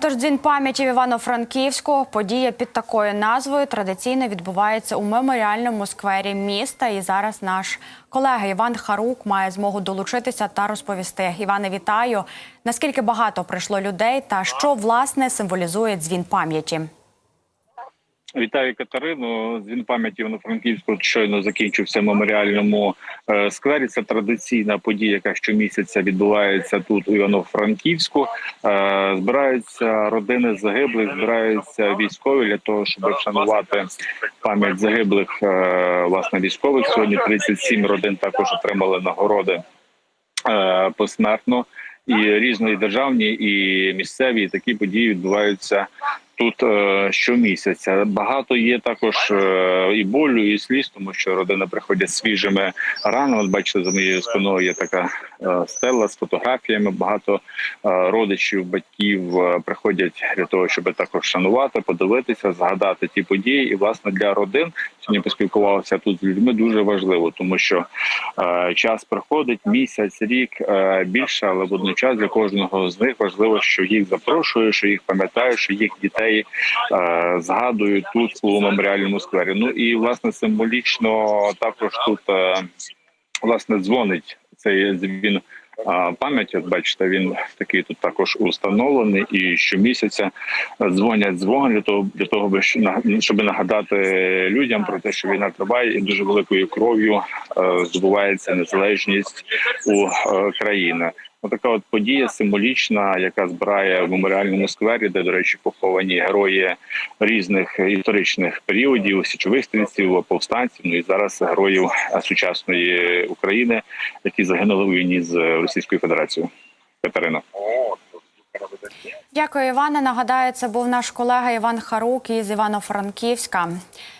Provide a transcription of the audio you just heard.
Тож дзвін пам'яті в Івано-Франківську. Подія під такою назвою традиційно відбувається у меморіальному сквері міста. І зараз наш колега Іван Харук має змогу долучитися та розповісти. Іване, вітаю! Наскільки багато прийшло людей та що власне символізує дзвін пам'яті? Вітаю Катерину. Дзвін пам'яті Івано-Франківську щойно закінчився в меморіальному е, сквері. Це традиційна подія, яка щомісяця відбувається тут у Івано-Франківську. Е, Збираються родини загиблих, збираються військові для того, щоб вшанувати пам'ять загиблих е, власне військових. Сьогодні 37 родин також отримали нагороди посмертно. І різні державні і місцеві і такі події відбуваються тут е, щомісяця. Багато є також е, і болю, і сліз, тому що родини приходять свіжими ранами. Бачите, за моєю спиною є така е, стела з фотографіями. Багато е, родичів, батьків е, приходять для того, щоб також шанувати, подивитися, згадати ті події. І власне для родин сьогодні поспілкувався тут з людьми. Дуже важливо, тому що е, час проходить місяць, рік е, більше, але водночас для кожного з них важливо, що їх запрошують, що їх пам'ятають, що їх дітей е, згадують тут у меморіальному сквері. Ну і власне символічно також тут е, власне дзвонить цей дзвін. а, Пам'яті, от бачите, він такий тут також установлений, і щомісяця дзвонять дзвон для того, для того, щоб нагадати людям про те, що війна триває, і дуже великою кров'ю е, здобувається незалежність у е, країни. Отака от подія символічна, яка збирає в меморіальному сквері, де, до речі, поховані герої різних історичних періодів, січових стрільців, повстанців. Ну і зараз героїв е, сучасної України, які загинули у війні з Російською Федерацією. Катерина. Дякую, Іване. Нагадаю, це був наш колега Іван Харук із Івано-Франківська.